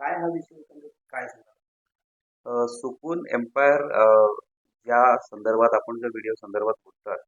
काय हा विषय एकंदरीत काय सांगा? सुकून एम्पायर या संदर्भात आपण जर व्हिडिओ संदर्भात बोलतात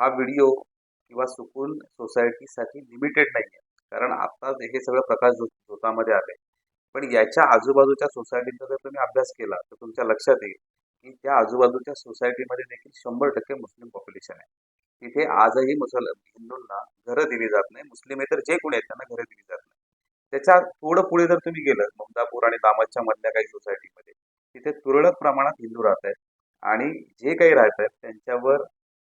हा व्हिडिओ किंवा सुकून सोसायटीसाठी लिमिटेड नाही आहे कारण आता हे सगळं प्रकाश झोतामध्ये आले पण याच्या आजूबाजूच्या सोसायटीचा जर तुम्ही अभ्यास केला तर तुमच्या लक्षात येईल की त्या आजूबाजूच्या सोसायटीमध्ये देखील शंभर टक्के मुस्लिम पॉप्युलेशन आहे. तिथे आजही मुसल हिंदूंना घरं दिली जात नाही. मुस्लिमेतर जे कोणी आहेत त्यांना घरं दिली जात नाही. त्याच्या थोडं पुढे जर तुम्ही गेलं ममदापूर आणि दामदच्या मधल्या काही सोसायटीमध्ये तिथे तुरळक प्रमाणात हिंदू राहत आहेत आणि जे काही राहत आहेत त्यांच्यावर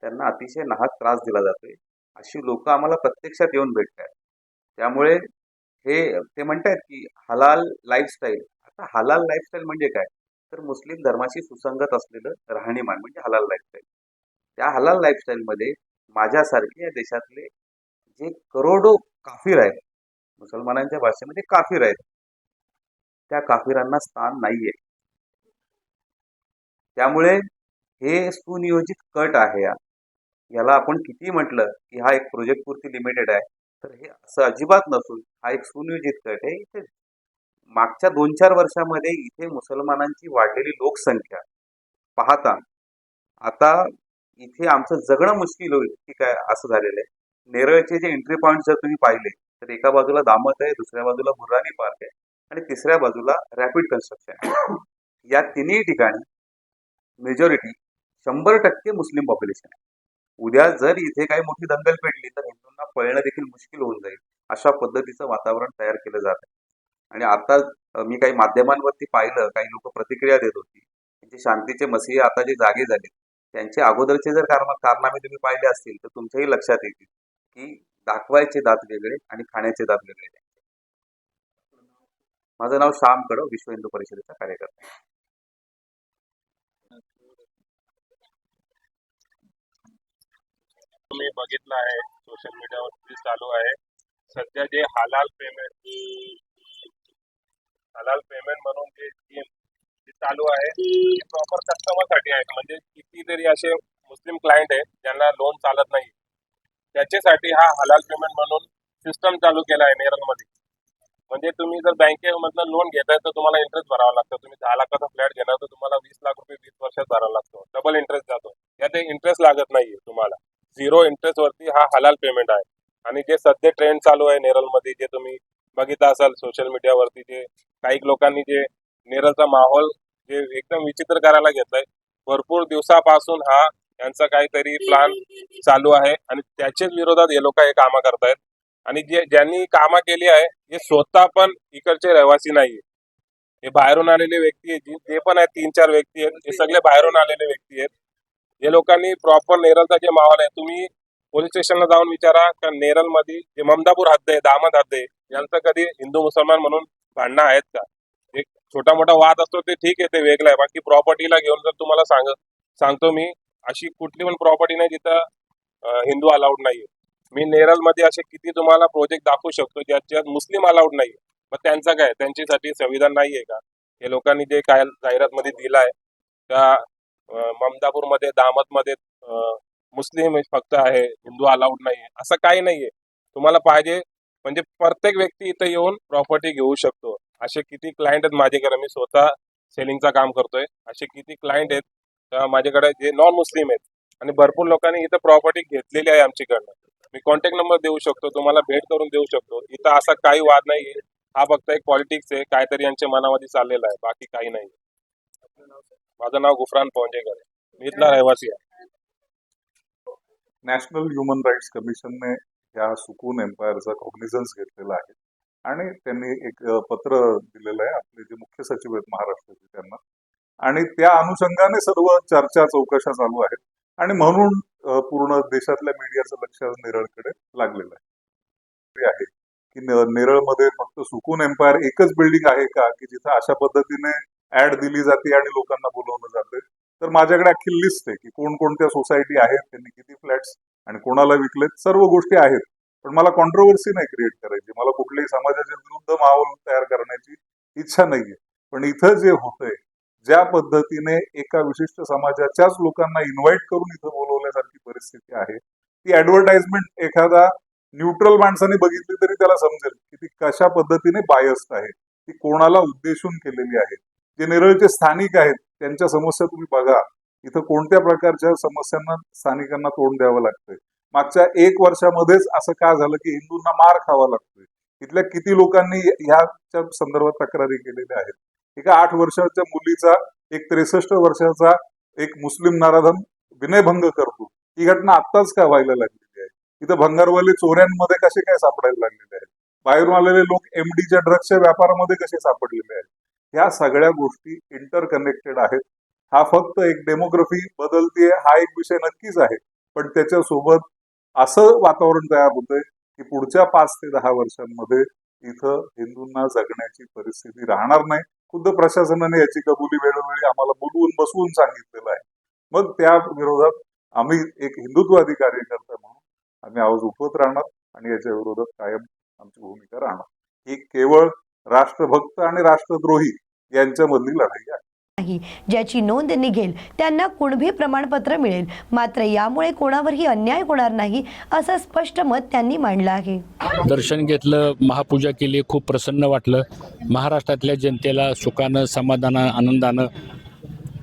त्यांना अतिशय नाहक त्रास दिला जातोय. अशी लोक आम्हाला प्रत्यक्षात येऊन भेटत आहेत त्यामुळे हे ते म्हणतायत की हलाल लाईफस्टाईल आता हलाल लाईफस्टाईल म्हणजे काय? तर मुस्लिम धर्माशी सुसंगत असलेलं राहणीमान म्हणजे हलाल लाईफस्टाईल त्या हलाल लाईफस्टाईलमध्ये माझ्यासारखे या देशातले जे करोडो काफीर आहेत मुसलमानांच्या भाषेमध्ये काफीर आहेत. त्या काफिरांना स्थान नाहीये. त्यामुळे हे सुनियोजित कट आहे याला आपण किती म्हटलं की हा एक प्रोजेक्ट पुरती लिमिटेड आहे. तर हे असं अजिबात नसून हा एक सुनियोजित कट आहे. इथे मागच्या दोन चार वर्षामध्ये इथे मुसलमानांची वाढलेली लोकसंख्या पाहता आता इथे आमचं जगणं मुश्किल होईल की काय असं झालेलं आहे. नेरळचे जे एंट्री पॉईंट जर तुम्ही पाहिले तर एका बाजूला दामत आहे दुसऱ्या बाजूला बुर्राणी पार्क आहे आणि तिसऱ्या बाजूला रॅपिड कन्स्ट्रक्शन आहे. या तिन्ही ठिकाणी मेजॉरिटी शंभर टक्के मुस्लिम पॉप्युलेशन आहे. उद्या जर इथे काही मोठी दंगल पेटली तर हिंदूंना पळणं देखील मुश्किल होऊन जाईल. अशा पद्धतीचं वातावरण तयार केलं जात आहे. आणि आता मी काही माध्यमांवरती पाहिलं काही लोक प्रतिक्रिया देत होती. त्यांचे शांतीचे मसीह आता जे जागे झाले त्यांचे अगोदरचे जर कारना कारनामे तुम्ही पाहिले असतील तर तुमच्याही लक्षात येतील की दाखवायचे दात वेगळे आणि खाण्याचे दात वेगळे. माझं नाव श्याम कडव विश्व हिंदू परिषदेचा कार्यकर्ता. मी तुम्ही बघितलं आहे सोशल मीडियावरती चालू आहे. सध्या जे हलाल पेमेंट हलाल पेमेंट म्हणून जे स्कीम चालू आहे ती प्रॉपर कस्टमरसाठी आहे म्हणजे कितीतरी असे मुस्लिम क्लायंट आहेत ज्यांना लोन चालत नाही. त्याच्यासाठी हा हलाल पेमेंट म्हणून सिस्टम चालू केला आहे नेरळमध्ये म्हणजे तुम्ही जर बँकेमधलं लोन घेताय तर तुम्हाला इंटरेस्ट भरावा लागतो. तुम्ही दहा लाखाचा फ्लॅट घेणार तर तुम्हाला वीस लाख रुपये वीस वर्षात भरावा लागतो. डबल इंटरेस्ट जातो. यात इंटरेस्ट लागत नाहीये तुम्हाला. झिरो इंटरेस्ट वरती हा हलाल पेमेंट आहे. आणि जे सध्या ट्रेंड चालू आहे नेरलमध्ये जे तुम्ही बघितलं असाल सोशल मीडियावरती जे काही लोकांनी जे नेरलचा माहोल जे एकदम विचित्र करायला घेतलाय भरपूर दिवसापासून हा यांचा काहीतरी प्लान चालू आहे आणि त्याच्याच विरोधात हे लोक हे कामं करतायत. आणि जे ज्यांनी कामं केली आहे हे स्वतः पण इकडचे रहिवासी नाहीये. हे बाहेरून आलेले व्यक्ती आहेत जे- पण आहेत तीन चार व्यक्ती आहेत हे सगळे बाहेरून आलेले व्यक्ती आहेत. हे लोकांनी प्रॉपर नेरळचा जे माहोल आहे तुम्ही पोलीस स्टेशनला जाऊन विचारा का नेरळमध्ये जे ममदापूर हद्द आहे दामद हद्द आहे यांचं कधी हिंदू मुसलमान म्हणून भांडणं आहेत का? एक छोटा मोठा वाद असतो ते ठीक आहे ते वेगळं आहे. बाकी प्रॉपर्टीला घेऊन जर तुम्हाला सांग सांगतो मी अशी कुठली पण प्रॉपर्टी नाही जिथं हिंदू अलाउड नाहीये. मी नेरलमध्ये असे किती तुम्हाला प्रोजेक्ट दाखवू शकतो ज्याच्यात मुस्लिम अलाउड नाहीये. मग त्यांचं काय? त्यांच्यासाठी संविधान नाहीये का? हे लोकांनी जे काय जाहिरात मध्ये दिलाय त्या ममदापूरमध्ये दामत मध्ये मुस्लिम फक्त आहे हिंदू अलाउड नाहीये. असं काही नाहीये. तुम्हाला पाहिजे म्हणजे प्रत्येक व्यक्ती इथं येऊन प्रॉपर्टी घेऊ शकतो. असे किती क्लायंट आहेत माझ्याकडे. मी स्वतः सेलिंगचा काम करतोय. असे किती क्लायंट आहेत माझ्याकडे जे नॉन मुस्लिम आहेत. आणि भरपूर लोकांनी इथं प्रॉपर्टी घेतलेली आहे आमच्याकडनं. मी कॉन्टॅक्ट नंबर देऊ शकतो तुम्हाला भेट करून देऊ शकतो. इथं असा काही वाद नाहीये. हा फक्त एक पॉलिटिक्स आहे. काहीतरी यांच्या मनामध्ये चाललेलं आहे. बाकी काही नाही माझं नाव गुफरान पोंजेकर आहे. मी इथला रहिवासी आहे. नॅशनल ह्युमन राईट्स कमिशनने या सुकून एम्पायरचा कॉग्निझन्स घेतलेला आहे. आणि त्यांनी एक पत्र दिलेलं आहे. आपले जे मुख्य सचिव आहेत महाराष्ट्राचे त्यांना. आणि त्या अनुषंगाने सर्व चर्चा चौकशा चालू आहेत. आणि म्हणून पूर्ण देशातल्या मीडियाचं लक्ष नेरळकडे लागलेलं आहे. आहे की नेरळमध्ये फक्त सुकून एम्पायर एकच बिल्डिंग आहे का? की जिथं अशा पद्धतीने ऍड दिली जाते आणि लोकांना बोलवलं जाते. तर माझ्याकडे अख्खी लिस्ट आहे की कोणकोणत्या सोसायटी आहेत त्यांनी किती फ्लॅट्स आणि कोणाला विकलेत. सर्व गोष्टी आहेत. पण मला कॉन्ट्रोवर्सी नाही क्रिएट करायची. मला कुठल्याही समाजाच्या विरुद्ध माहोल तयार करण्याची इच्छा नाहीये. पण इथं जे होतंय ज्या पद्धतीने एका विशिष्ट समाजाच्याच लोकांना इन्व्हाइट करून इथं बोलवल्यासारखी परिस्थिती आहे ती ऍडव्हर्टाइजमेंट एखादा न्यूट्रल माणसाने बघितली तरी त्याला समजेल की ती कशा पद्धतीने बायस्ड आहे ती कोणाला उद्देशून केलेली आहे. जे नेरळचे स्थानिक आहेत त्यांच्या समस्या तुम्ही बघा. इथं कोणत्या प्रकारच्या समस्यांना स्थानिकांना तोंड द्यावं लागतंय? मागच्या एक वर्षामध्येच असं का झालं की हिंदूंना मार खावा लागतोय? इथल्या किती लोकांनी ह्याच्या संदर्भात तक्रारी केलेल्या आहेत? एका आठ वर्षाच्या मुलीचा एक त्रेसष्ट वर्षाचा एक मुस्लिम नाराधन विनयभंग करतो. ही घटना आत्ताच का व्हायला लागलेली आहे? इथं भंगारवाले चोऱ्यांमध्ये कसे काय सापडायला लागलेले आहेत? बाहेरून आलेले लोक एमडीच्या ड्रग्सच्या व्यापारामध्ये कसे सापडलेले आहेत? ह्या सगळ्या गोष्टी इंटरकनेक्टेड आहेत. हा फक्त एक डेमोग्राफी बदलतीये हा एक विषय नक्कीच आहे. पण त्याच्यासोबत असं वातावरण तयार होतंय की पुढच्या पाच ते दहा वर्षांमध्ये इथं हिंदूंना जगण्याची परिस्थिती राहणार नाही. खुद्द प्रशासनाने याची कबुली वेळोवेळी आम्हाला बोलवून बसवून सांगितलेलं आहे. मग त्या विरोधात आम्ही एक हिंदुत्ववादी कार्यकर्ता म्हणून आम्ही आवाज उठवत राहणार आणि याच्या विरोधात कायम आमची भूमिका राहणार. ही केवळ राष्ट्रभक्त आणि राष्ट्रद्रोही यांच्यामधली लढाई आहे. नाही. ज्याची नोंद निघेल त्यांना कुणबी प्रमाणपत्र मिळेल. मात्र यामुळे कोणावरही अन्याय होणार नाही असं स्पष्ट मत त्यांनी मांडलं आहे. दर्शन घेतलं महापूजा केली खूप प्रसन्न वाटलं. महाराष्ट्रातल्या जनतेला सुखानं समाधानं आनंदानं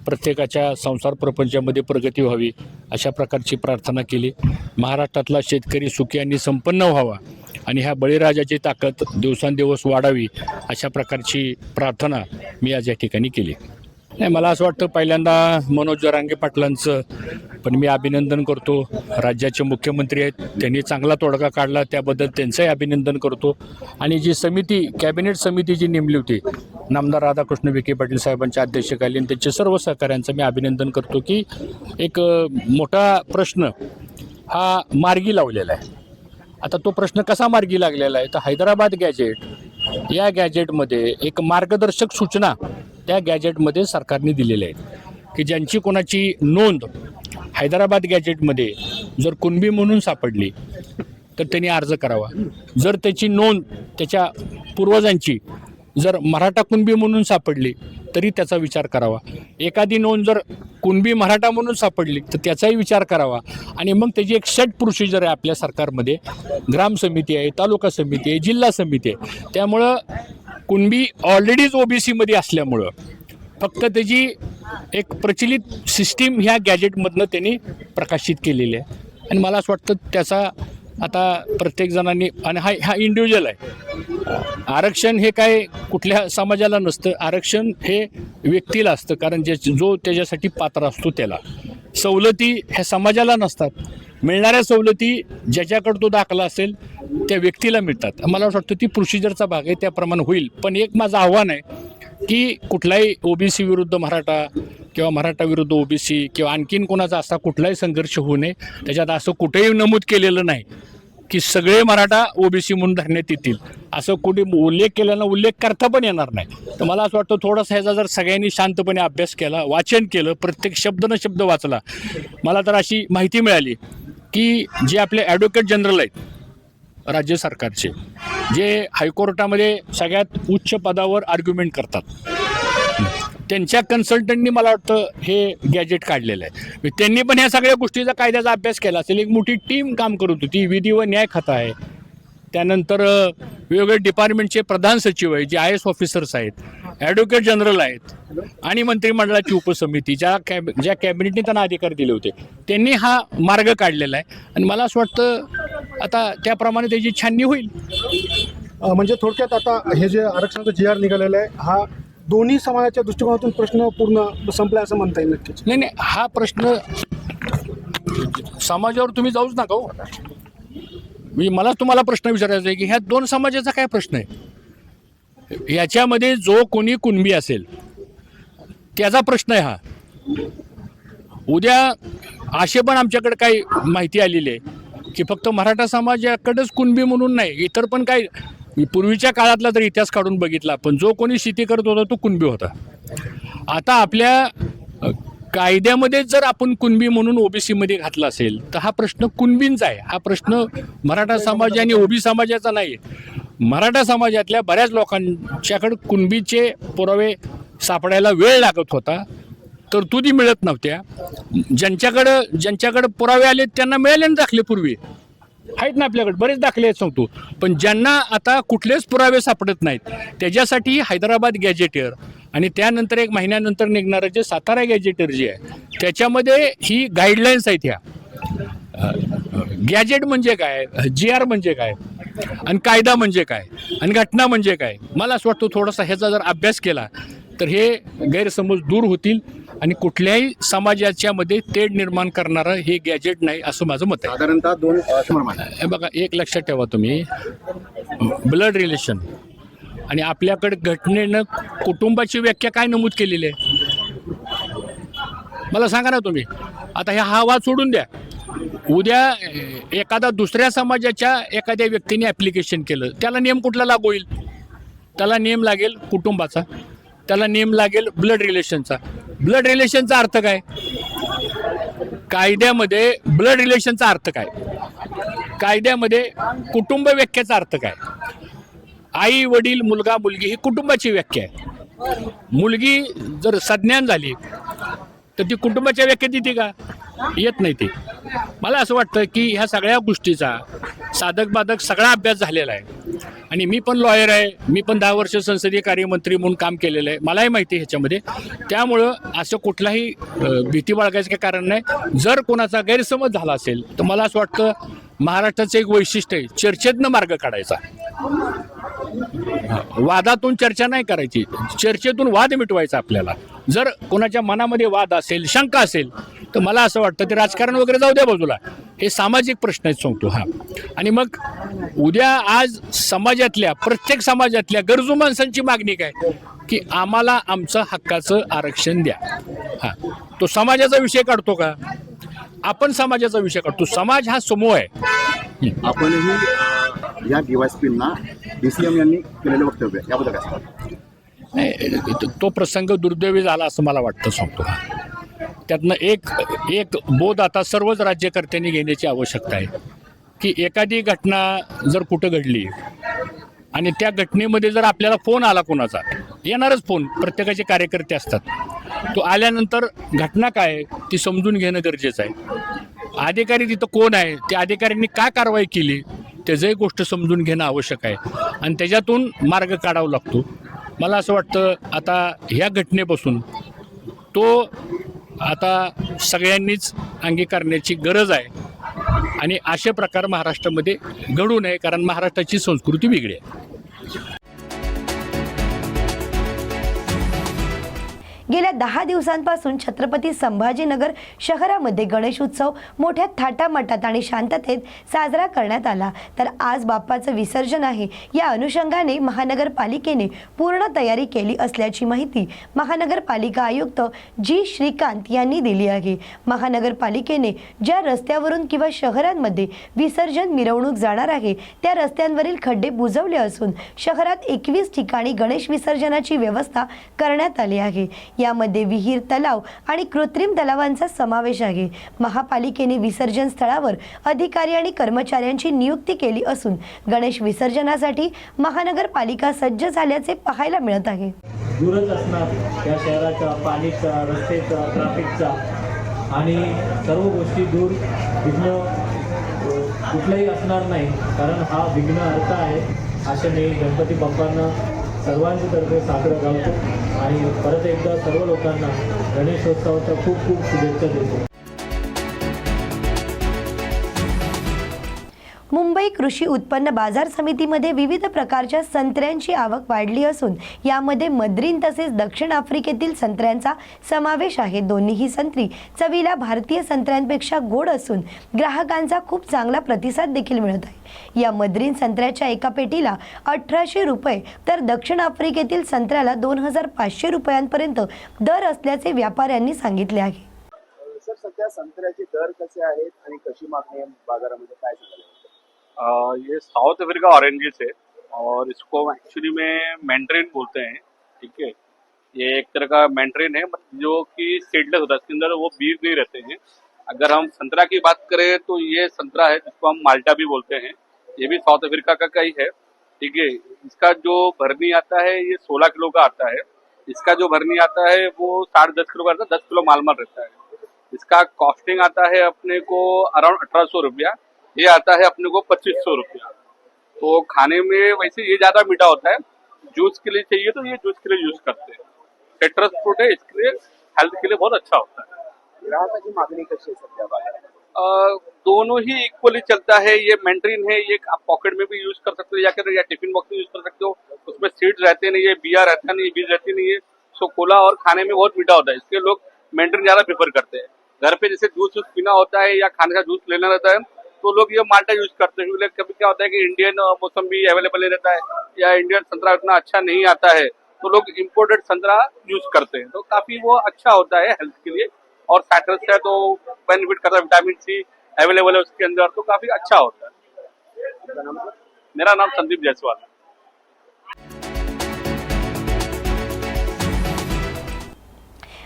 प्रत्येकाच्या संसार प्रपंचामध्ये प्रगती व्हावी अशा प्रकारची प्रार्थना केली. महाराष्ट्रातला शेतकरी सुखी आणि संपन्न व्हावा आणि ह्या बळीराजाची ताकद दिवसांदिवस वाढावी अशा प्रकारची प्रार्थना मी आज या ठिकाणी केली. नाही मला असं वाटतं पहिल्यांदा मनोज जरांगे पाटलांचं पण मी अभिनंदन करतो. राज्याचे मुख्यमंत्री आहेत त्यांनी चांगला तोडगा काढला त्याबद्दल त्यांचंही अभिनंदन करतो. आणि जी समिती कॅबिनेट समिती जी नेमली होती नामदार राधाकृष्ण विखे पाटील साहेबांच्या अध्यक्षकालीन त्यांच्या सर्व सहकाऱ्यांचं मी अभिनंदन करतो की एक मोठा प्रश्न हा मार्गी लावलेला आहे. आता तो प्रश्न कसा मार्गी लागलेला आहे? तर हैदराबाद गॅजेट या गॅजेटमध्ये एक मार्गदर्शक सूचना त्या गॅजेटमध्ये सरकारने दिलेल्या आहेत. की ज्यांची कोणाची नोंद हैदराबाद गॅजेटमध्ये जर कुणबी म्हणून सापडली तर त्यांनी अर्ज करावा. जर त्याची नोंद त्याच्या पूर्वजांची जर मराठा कुणबी म्हणून सापडली तरी त्याचा विचार करावा. एखादी नोंद जर कुणबी मराठा म्हणून सापडली तर त्याचाही विचार करावा. आणि मग त्याची एक सेट प्रोसिजर आहे आपल्या सरकारमध्ये. ग्राम समिती आहे तालुका समिती आहे जिल्हा समिती आहे. त्यामुळं कुणबी ऑलरेडीच ओबीसीमध्ये असल्यामुळं फक्त त्याची एक प्रचलित सिस्टीम ह्या गॅजेटमधनं त्यांनी प्रकाशित केलेली आहे. आणि मला असं वाटतं त्याचा आता प्रत्येक जणांनी आणि हा हा इंडिव्हिज्युअल आहे. आरक्षण हे काय कुठल्या समाजाला नसतं आरक्षण हे व्यक्तीला असतं. कारण जे जो त्याच्यासाठी पात्र असतो त्याला. सवलती ह्या समाजाला नसतात. मिळणाऱ्या सवलती ज्याच्याकडं तो दाखला असेल त्या व्यक्तीला मिळतात. मला असं वाटतं ती प्रोसिजरचा भाग आहे त्याप्रमाणे होईल. पण एक माझं आव्हान आहे की कुठलाही ओबीसी विरुद्ध मराठा किंवा मराठा विरुद्ध ओबीसी किंवा आणखीन कोणाचा असा कुठलाही संघर्ष होऊ नये त्याच्यात असं कुठेही नमूद केलेलं नाही की सगळे मराठा ओबीसी म्हणून धरण्यात येतील. असं कुठे उल्लेख केल्यानं उल्लेख करता पण येणार नाही. तर मला असं वाटतं थोडासा ह्याचा जर सगळ्यांनी शांतपणे अभ्यास केला वाचन केलं प्रत्येक शब्द न शब्द वाचला मला तर अशी माहिती मिळाली की जे आपले ॲडव्होकेट जनरल आहेत राज्य सरकारचे जे हायकोर्टामध्ये सगळ्यात उच्च पदावर आर्ग्युमेंट करतात. त्यांच्या कन्सल्टंटनी मला वाटतं हे गॅजेट काढलेलं आहे. म्हणजे त्यांनी पण ह्या सगळ्या गोष्टीचा कायद्याचा अभ्यास केला असेल. एक मोठी टीम काम करत होती. विधी व न्याय खातं आहे. त्यानंतर वेगवेगळे डिपार्टमेंटचे प्रधान सचिव आहेत जे आय एस ऑफिसर्स आहेत ॲडव्होकेट जनरल आहेत आणि मंत्रिमंडळाची उपसमिती ज्या कॅब ज्या कॅबिनेटने त्यांना अधिकार दिले होते. त्यांनी हा मार्ग काढलेला आहे. आणि मला असं वाटतं आता त्याप्रमाणे त्याची छाननी होईल. म्हणजे थोडक्यात आता हे जे आरक्षणाचा जी आर निघालेला आहे हा दोन्ही समाजाच्या दृष्टिकोनातून प्रश्न पूर्ण संपलाय असं म्हणता येईल नक्कीच. नाही नाही हा प्रश्न समाजावर तुम्ही जाऊच नका हो. मी मला तुम्हाला प्रश्न विचारायचा आहे की ह्या दोन समाजाचा काय प्रश्न आहे? याच्यामध्ये जो कोणी कुणबी असेल त्याचा प्रश्न आहे हा. उद्या असे पण आमच्याकडे काही माहिती आलेली आहे की फक्त मराठा समाजाकडेच कुणबी म्हणून नाही इतर पण काही पूर्वीच्या काळातला जर इतिहास काढून बघितला पण जो कोणी शेती करत होता तो कुणबी होता. आता आपल्या कायद्यामध्ये जर आपण कुणबी म्हणून ओबीसीमध्ये घातला असेल तर हा प्रश्न कुणबींचा आहे. हा प्रश्न मराठा समाज आणि ओबी समाजाचा नाही आहे. मराठा समाजातल्या बऱ्याच लोकांच्याकडे कुणबीचे पुरावे सापडायला वेळ लागत होता तरतुदी मिळत नव्हत्या. ज्यांच्याकडं ज्यांच्याकडं पुरावे आले त्यांना मिळाले ना दाखले पूर्वी आहेत ना आपल्याकडे बरेच दाखले आहेत सांगतो. पण ज्यांना आता कुठलेच पुरावे सापडत नाहीत त्याच्यासाठी हैदराबाद गॅजेटियर आणि त्यानंतर एक महिन्यानंतर निघणारं जे सातारा गॅजेटियर जे आहे त्याच्यामध्ये ही गाईडलाईन्स आहेत ह्या. गॅजेट म्हणजे काय? जी आर म्हणजे काय? आणि कायदा म्हणजे काय? आणि घटना म्हणजे काय? मला असं वाटतं थोडासा ह्याचा जर अभ्यास केला तर हे गैरसमज दूर होतील आणि कुठल्याही समाजाच्या मध्ये तेढ निर्माण करणारं हे गॅजेट नाही असं माझं मत आहे. साधारणतः दोन हे बघा एक लक्षात ठेवा तुम्ही. Blood relation. आणि आपल्याकडे घटनेनं कुटुंबाची व्याख्या काय नमूद केलेली आहे? मला सांगा ना तुम्ही. आता ह्या हा वाद सोडून द्या. उद्या एखादा दुसऱ्या समाजाच्या एखाद्या व्यक्तीने ॲप्लिकेशन केलं त्याला नियम कुठला लागू होईल? त्याला नियम लागेल कुटुंबाचा. त्याला नियम लागेल ब्लड रिलेशनचा ब्लड रिलेशनचा अर्थ काय? कायद्यामध्ये ब्लड रिलेशनचा अर्थ काय? कायद्यामध्ये कुटुंब व्याख्याचा अर्थ काय? आई वडील मुलगा मुलगी ही कुटुंबाची व्याख्या आहे. मुलगी जर सज्ञान झाली तर ती कुटुंबाच्या व्याख्येत येते का? येत नाही ती. मला असं वाटतं की ह्या सगळ्या गोष्टीचा साधक बाधक सगळा अभ्यास झालेला आहे. आणि मी पण लॉयर आहे. मी पण दहा वर्ष संसदीय कार्यमंत्री म्हणून काम केलेलं आहे. मलाही माहिती आहे ह्याच्यामध्ये. त्यामुळं असं कुठलाही भीती बाळगायचं काही कारण नाही. जर कोणाचा गैरसमज झाला असेल तर मला असं वाटतं महाराष्ट्राचं एक वैशिष्ट्य आहे. चर्चेतनं मार्ग काढायचा. वादातून चर्चा नाही करायची. चर्चेतून वाद मिटवायचा आपल्याला. जर कोणाच्या मनामध्ये वाद असेल शंका असेल तर मला असं वाटतं ते राजकारण वगैरे जाऊ द्या बाजूला. हे सामाजिक प्रश्न आहेत सांगतो हा. आणि मग उद्या आज समाजातल्या प्रत्येक समाजातल्या गरजू माणसांची मागणी काय? की आम्हाला आमचं हक्काचं आरक्षण द्या. हा. तो समाजाचा विषय काढतो का? आपण समाजाचा विषय काढतो समाज हा समूह आहे आपणही या डीवायसपींना डीसीएम यांनी केलेलं वक्तव्य. याबद्दल काय? नाही, तो- तो प्रसंग दुर्दैवी झाला असं मला वाटतं सांगतो त्यातनं एक एक बोध आता सर्वच राज्यकर्त्यांनी घेण्याची आवश्यकता आहे की एखादी घटना जर कुठं घडली आणि त्या घटनेमध्ये जर आपल्याला फोन आला कोणाचा येणारच फोन प्रत्येकाचे कार्यकर्ते असतात. तो आल्यानंतर घटना काय आहे ती समजून घेणं गरजेचं आहे. अधिकारी तिथं कोण आहे त्या अधिकाऱ्यांनी काय कारवाई केली त्याचंही गोष्ट समजून घेणं आवश्यक आहे. आणि त्याच्यातून मार्ग काढावा लागतो. मला असं वाटतं आता ह्या घटनेपासून तो आता सगळ्यांनीच अंगीकारण्याची गरज आहे. आणि असे प्रकार महाराष्ट्रामध्ये घडू नये कारण महाराष्ट्राची संस्कृती वेगळी आहे. गेल्या दहा दिवसांपासून छत्रपती संभाजीनगर शहरामध्ये गणेश उत्सव मोठ्या थाटामाटात आणि शांततेत साजरा करण्यात आला. तर आज बाप्पाचं विसर्जन आहे. या अनुषंगाने महानगरपालिकेने पूर्ण तयारी केली असल्याची माहिती महानगरपालिका आयुक्त जी श्रीकांत यांनी दिली आहे. महानगरपालिकेने ज्या रस्त्यावरून किंवा शहरांमध्ये विसर्जन मिरवणूक जाणार आहे त्या रस्त्यांवरील खड्डे बुजवले असून शहरात एकवीस ठिकाणी गणेश विसर्जनाची व्यवस्था करण्यात आली आहे. यामध्ये विहीर तलाव आणि कृत्रिम तलावांचा समावेश आहे. महापालिकेने विसर्जन स्थळावर अधिकारी आणि कर्मचाऱ्यांची नियुक्ती केली असून गणेश विसर्जनासाठी महानगरपालिका सज्ज झाल्याचे पाहायला मिळत आहे. दूरच असणार या शहराचा पाणीचा रस्त्याचा ट्रॅफिकचा आणि सर्व गोष्टी दूर विघ्न अ, कुठलंही असणार नाही. कारण हा विघ्न अर्थ आहे आशेने गणपती बाप्पांना सर्वांच्या तर्फे साकडं घालतो आणि परत एकदा सर्व लोकांना गणेशोत्सवाच्या खूप खूप शुभेच्छा देतो. कृषी उत्पन्न बाजार समितीमध्ये विविध प्रकारच्या संत्र्यांची आवक वाढली असून यामध्ये मद्रीन तसेच दक्षिण आफ्रिकेतील संत्र्यांचा समावेश आहे. दोन्हीही संत्री चवीला भारतीय संत्र्यांपेक्षा गोड असून ग्राहकांचा खूप चांगला प्रतिसाद देखील मिळत आहे. या मद्रीन संत्र्याच्या एका पेटीला अठराशे रुपये तर दक्षिण आफ्रिकेतील संत्र्याला दोन हजार पाचशे रुपयांपर्यंत दर असल्याचे व्यापाऱ्यांनी सांगितले आहे. सर सध्या संत्र्याचे दर कसे आहेत आणि कशी मागणी बाजारामध्ये? काय सांगाल? ये साउथ अफ्रीका ऑरेंजेस है और इसको एक्चुअली में मैंड्रिन बोलते हैं, ठीक है? ये एक तरह का मैंड्रिन है जो कि सीडलेस होता है, इसके अंदर वो बीज नहीं रहते हैं। अगर हम संतरा की बात करें तो ये संतरा है, जिसको हम माल्टा भी बोलते हैं। ये भी साउथ अफ्रीका का का ही है, ठीक है? इसका जो भरनी आता है, ये सोलह किलो का आता है। इसका जो भरनी आता है, वो साठ दस किलो का आता है, दस किलो माल माल रहता है। इसका कॉस्टिंग आता है अपने को अराउंड अठारह सौ रुपया। ये आता है अपने को पच्चीस सौ रुपया। तो खाने में वैसे ये ज़्यादा मीठा होता है। जूस के लिए चाहिए तो ये जूस के लिए यूज़ करते हैं। सिट्रस फ्रूट है इसके लिए हेल्थ के लिए बहुत अच्छा होता है। ग्राहकाची मागणी कशी सध्या बाजारात दोनों ही इक्वली चलता है। ये मेंट्रीन है ये आप पॉकेट में भी यूज़ कर सकते हो या फिर या टिफ़िन बॉक्स में यूज़ कर सकते हो। उसमें सीड्स रहते नहीं है बिया रहता नहीं बीज रहती नहीं है। सो कोला और खाने में बहुत मीठा होता है। इसलिए लोग मेंट्रीन ज़्यादा प्रेफर करते हैं। घर पे जैसे जूस वूस पीना होता है या खाने का जूस लेना रहता है तो लोग ये माल्टा यूज़ करते हैं। क्योंकि कभी क्या होता है कि इंडियन मौसम भी अवेलेबल रहता है या इंडियन संतरा इतना अच्छा नहीं आता है तो लोग इम्पोर्टेड संतरा यूज़ करते हैं। तो काफ़ी वो अच्छा होता है हेल्थ के लिए और साइट्रस है तो बेनिफिट करता है विटामिन सी अवेलेबल है उसके अंदर तो काफ़ी अच्छा होता है। मेरा नाम संदीप जायसवाल है।